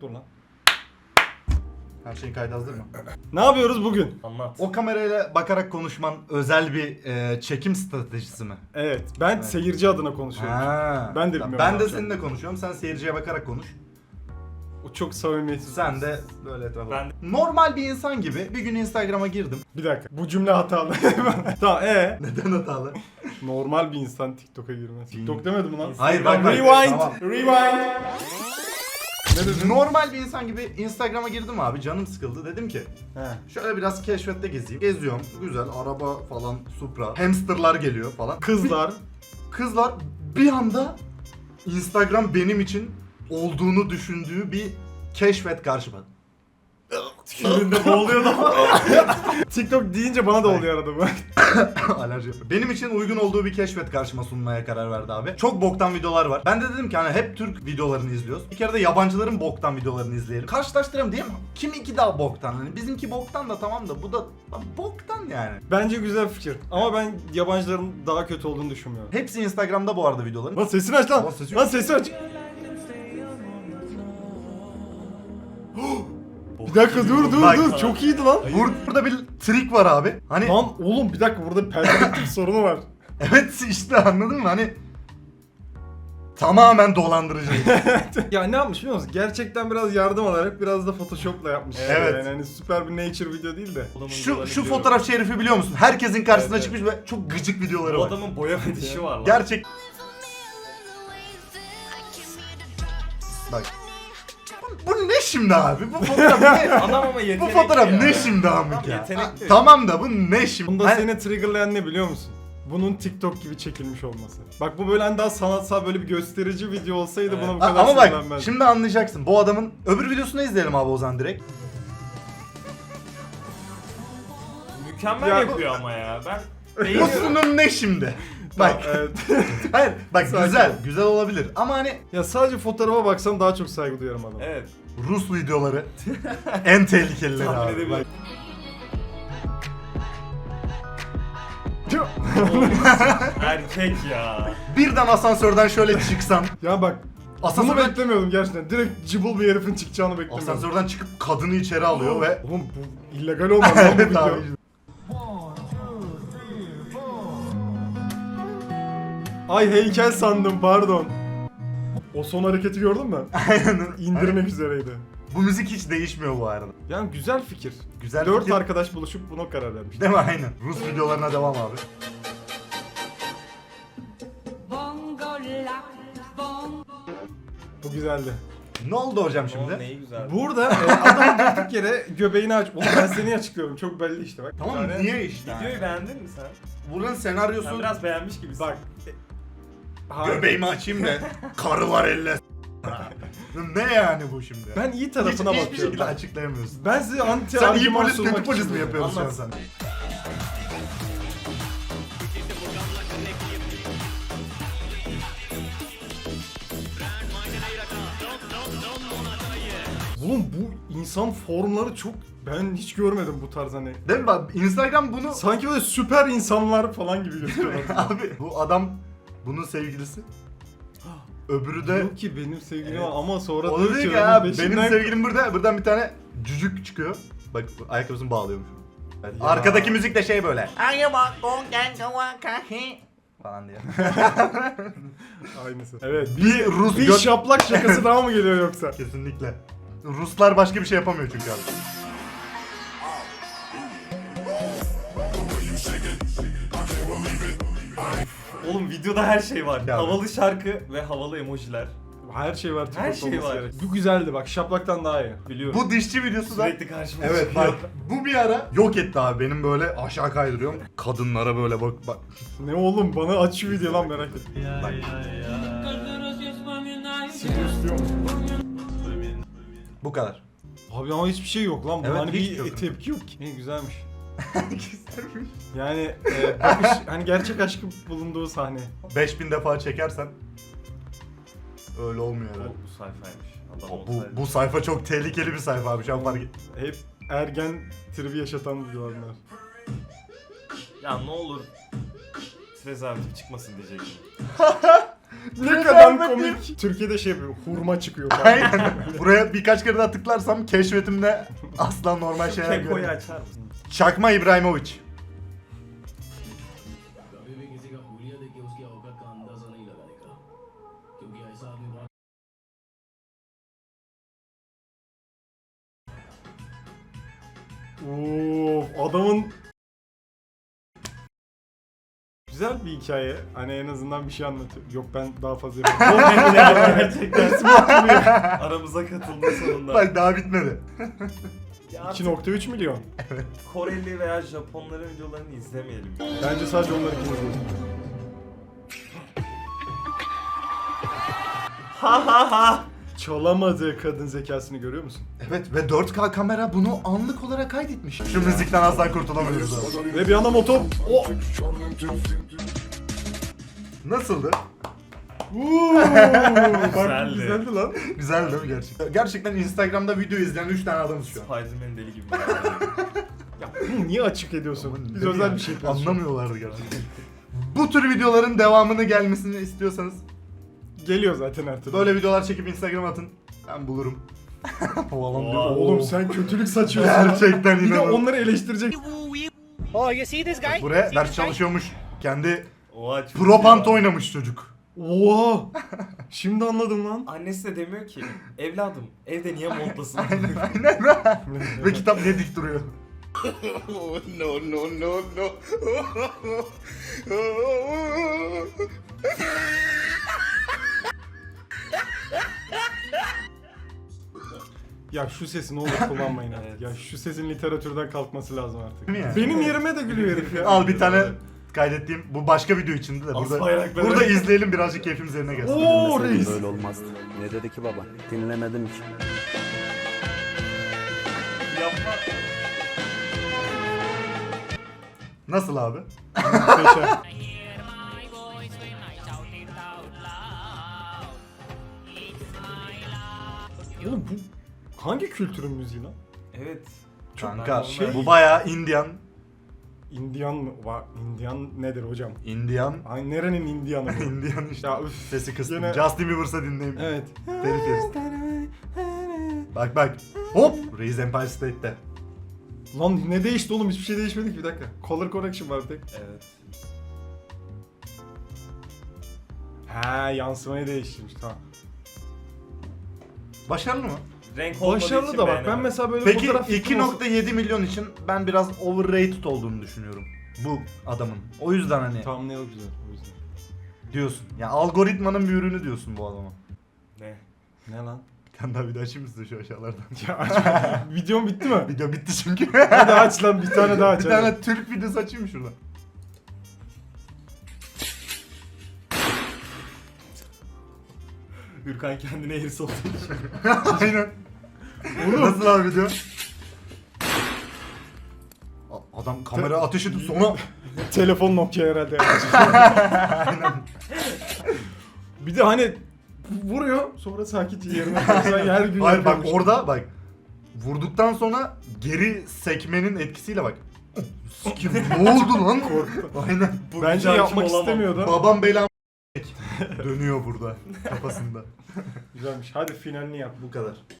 Dur lan. Her şeyin kaydı hazır mı? Ne yapıyoruz bugün? Anlat. O kamerayla bakarak konuşman özel bir e, çekim stratejisi mi? Evet. Ben seyirci adına konuşuyorum. Ha. Ben de bilmiyorum Ben de yapacağım. seninle konuşuyorum. Sen seyirciye bakarak konuş. O çok samimiyetsiz. Sen de böyle etrafa. Ben- Normal bir insan gibi bir gün Instagram'a girdim. Bir dakika. Bu cümle hatalı. tamam ee? Neden hatalı? Normal bir insan TikTok'a girmez. TikTok demedim lan? Hayır, bak, bak. Rewind. Tamam. Rewind. Ne dedin? Normal bir insan gibi Instagram'a girdim abi. Canım sıkıldı. Dedim ki He. şöyle biraz keşfette gezeyim. Geziyorum. Güzel araba falan Supra. Hamsterlar geliyor falan. Kızlar. Kızlar bir anda Instagram benim için olduğunu düşündüğü bir keşfet karşıma. Tükürüğünde boğuluyordu ama. TikTok deyince bana da oluyor arada bu. Alerji yapıyor. Benim için uygun olduğu bir keşfet karşıma sunmaya karar verdi abi. Çok boktan videolar var. Ben de dedim ki hani hep Türk videolarını izliyoruz. Bir kere de yabancıların boktan videolarını izleyelim. Karşılaştıralım değil mi? Kiminki daha boktan? Hani bizimki boktan da tamam da bu da boktan yani. Bence güzel fikir. Ama ben yabancıların daha kötü olduğunu düşünmüyorum. Hepsi Instagram'da bu arada videoların. Lan sesini aç lan. Lan sesi- Lan sesi aç. Bir dakika dur dur Bak- dur. Çok iyiydi lan. Bur- Burada bir trik var abi. Hani Lan oğlum bir dakika burada perspektif sorunu var. evet işte anladın mı? Hani tamamen dolandırıcı. ya ne yapmış biliyor musun? Gerçekten biraz yardım alarak biraz da Photoshop'la yapmış. Evet. Yani hani süper bir nature video değil de. Adamın şu videolarını şu fotoğraf şerifi biliyor musun? Herkesin karşısına Evet, evet. çıkmış ve çok gıcık videoları Bu var. adamın boya fetişi var lan. Gerçek Bak. Bu, ne şimdi abi? Bu fotoğraf ne? Adam ama bu yetenekli fotoğraf ya. ne şimdi Amık Adam ya? yetenekli. Ha, Tamam da bu ne şimdi? Bunda Hani- seni triggerlayan ne biliyor musun? Bunun TikTok gibi çekilmiş olması. Bak bu böyle hani daha sanatsal böyle bir gösterici video olsaydı Evet. buna bu A- kadar Ama bak sinirlenmezdim. şimdi anlayacaksın. Bu adamın öbür videosunu izleyelim abi o zaman direkt. Mükemmel Ya bu- yapıyor ama ya. Ben Bu sunum ne şimdi? Bak. Evet. Hayır bak Sakin güzel. ol. Güzel olabilir. Ama hani ya sadece fotoğrafa baksam daha çok saygı duyarım adama. evet. Rus videoları en tehlikelileri Tahmin abi. Bak. Erkek ya. Birden asansörden şöyle çıksan. ya bak bunu Asansörden, beklemiyordum gerçekten. Direkt cıbıl bir herifin çıkacağını beklemiyordum. asansörden çıkıp kadını içeri alıyor ve Oğlum bu illegal olmaz lan bu Evet video. abi. Ay heykel sandım pardon. O son hareketi gördün mü? Aynen. İndirmek üzereydi. Bu müzik hiç değişmiyor bu arada. Yani güzel fikir. Güzel Dört fikir. arkadaş buluşup buna karar vermiş. Değil mi? Aynen. Rus videolarına devam abi. Bu güzeldi. Ne oldu hocam O şimdi? neyi güzel. Burada e, adam durduk yere göbeğini aç. Oğlum ben seni açıklıyorum. Çok belli işte bak. Tamam niye işte? Videoyu beğendin mi sen? Buranın Sen senaryosu biraz beğenmiş gibisin. Bak. Hayır. göbeğimi açayım da karı var elle. ne yani bu şimdi? Ben iyi Hiç, tarafına hiçbir bakıyorum. şekilde açıklayamıyorsun. Ben size anti Sen iyi polis kötü polis mi yapıyorsun şu an sen? Oğlum bu insan formları çok ben hiç görmedim bu tarz hani. Değil mi bak Instagram bunu Sanki böyle süper insanlar falan gibi gözüküyorlar. abi bu adam bunun sevgilisi. Öbürü de Yok ki benim sevgilim Evet. var ama sonra o diyor dedi ki ya benim sevgilim burada buradan bir tane cücük çıkıyor. Bak ayakkabısını bağlıyormuş. Ya. Arkadaki müzik de şey böyle. falan diye. Aynısı. Evet. Bir Rus Bir göt- şaplak şakası daha mı geliyor yoksa? Kesinlikle. Ruslar başka bir şey yapamıyor çünkü abi. Oğlum videoda her şey var. Ya. Havalı şarkı ve havalı emojiler. Her şey var. Her TikTok'ta şey olması var. gerek. Bu güzeldi bak şaplaktan daha iyi. Biliyorum. Bu dişçi videosu da Sürekli karşıma Evet çıkıyor. bak bu bir ara yok etti abi benim böyle aşağı kaydırıyorum. Kadınlara böyle bak bak. Ne oğlum bana aç şu video lan merak ettim. bak. Bu kadar. Abi ama hiçbir şey yok lan. Bu Evet, hani hiç bir yok. tepki yok ki. Ne güzelmiş. Yani e, bakış hani gerçek aşkın bulunduğu sahne. 5000 defa çekersen öyle olmuyor herhalde. Bu sayfaymış. Adam Bu, bu sayfa çok tehlikeli bir sayfa abi şu an fark et. Hep ergen tribi yaşatan videolar. Ya ne olur prezervatif çıkmasın diyecektim. ne kadar mi? komik. Türkiye'de şey yapıyor. Hurma çıkıyor. Aynen. Buraya birkaç kere daha tıklarsam keşfetimde asla normal şeyler Keko'yu açar mısın? Çakma İbrahimovic. Oo, adamın güzel bir hikaye. Hani en azından bir şey anlatıyor. Yok ben daha fazla yapıyorum. Gerçekten aramıza katıldı sonunda. Bak daha bitmedi. Ya artık 2.3 milyon. Koreli veya Japonların videolarını izlemeyelim. Bence sadece onlar ikimiz değil. Ha ha ha. Çalamadığı kadın zekasını görüyor musun? Evet ve 4K kamera bunu anlık olarak kaydetmiş. Şu müzikten asla kurtulamıyoruz abi. Ve bir anda motor... Oh! Nasıldı? Güzeldi. güzeldi lan. Güzel değil mi gerçekten? Gerçekten Instagram'da video izleyen 3 tane adamız şu an. Spiderman deli gibi. Ya bunu niye açık ediyorsun? Biz özel bir şey yapıyoruz. Anlamıyorlardı gerçekten. Bu tür videoların devamını gelmesini istiyorsanız Geliyor zaten her türlü. böyle videolar çekip Instagram'a atın. Ben bulurum. Oğlum diyor. Oğlum sen kötülük saçıyorsun. Gerçekten Bir de inanılmaz. onları eleştirecek. Oh, you see this guy? Buraya ders çalışıyormuş. Kendi Oha, çok Propant iyi ya. oynamış çocuk. Oha! Şimdi anladım lan. Annesi de demiyor ki evladım evde niye montlasın? Ve kitap ne dik duruyor. Ya şu sesi ne olur kullanmayın artık. Ya şu sesin literatürden kalkması lazım artık. Benim yerime de gülüyor herif ya. Al bir tane kaydettiğim bu başka video içindi de burada bayrakları. burada izleyelim birazcık keyfimiz yerine gelsin. Oo reis. Böyle olmaz. Ne dedi ki baba? Dinlemedim ki. Yapma. Nasıl abi? Muhteşem. Oğlum bu hangi kültürün müziği lan? Evet. Kanka Şey- bu bayağı Indian. Indian mı? Va Indian nedir hocam? Indian. Ay nerenin Indian'ı bu? Indian işte. ya üf. Sesi kıstım. Yine- Justin Bieber'sa dinleyin. Evet. Telif yeriz. Bak bak. Hop. Reis Empire State'te. Lan ne değişti oğlum? Hiçbir şey değişmedi ki bir dakika. Color correction var tek. Evet. Ha yansımayı değiştirmiş tamam. Başarılı mı? Renk olmadığı Başarılı için da bak ben beğenemedim. mesela böyle Peki fotoğraf fikrim olsa- 2.7 milyon için ben biraz overrated olduğunu düşünüyorum. Bu adamın. O yüzden hani o güzel o yüzden. diyorsun. Ya algoritmanın bir ürünü diyorsun bu adama. Ne? Ne lan? Bir tane daha video açayım mı size şu aşağılardan? Ya aç. Videom bitti mi? Video bitti çünkü. Hadi aç lan bir tane daha aç. bir hadi. tane Türk videosu açayım mı şurada? Gürkan kendine eğrisi olduğu için. Aynen. Nasıl abi video? A- Adam kamera ateş edip sonra Telefon Nokia herhalde. bir de hani vuruyor sonra sakince yerine koyuyor. her gün Hayır bak yapıyormuş. orada bak vurduktan sonra geri sekmenin etkisiyle bak. Sikim ne oldu lan? Korktu. Aynen. Bu Bence güzel yapmak olamam. istemiyordu. Babam belam dönüyor burada kafasında. Güzelmiş. Hadi finalini yap. Bu kadar.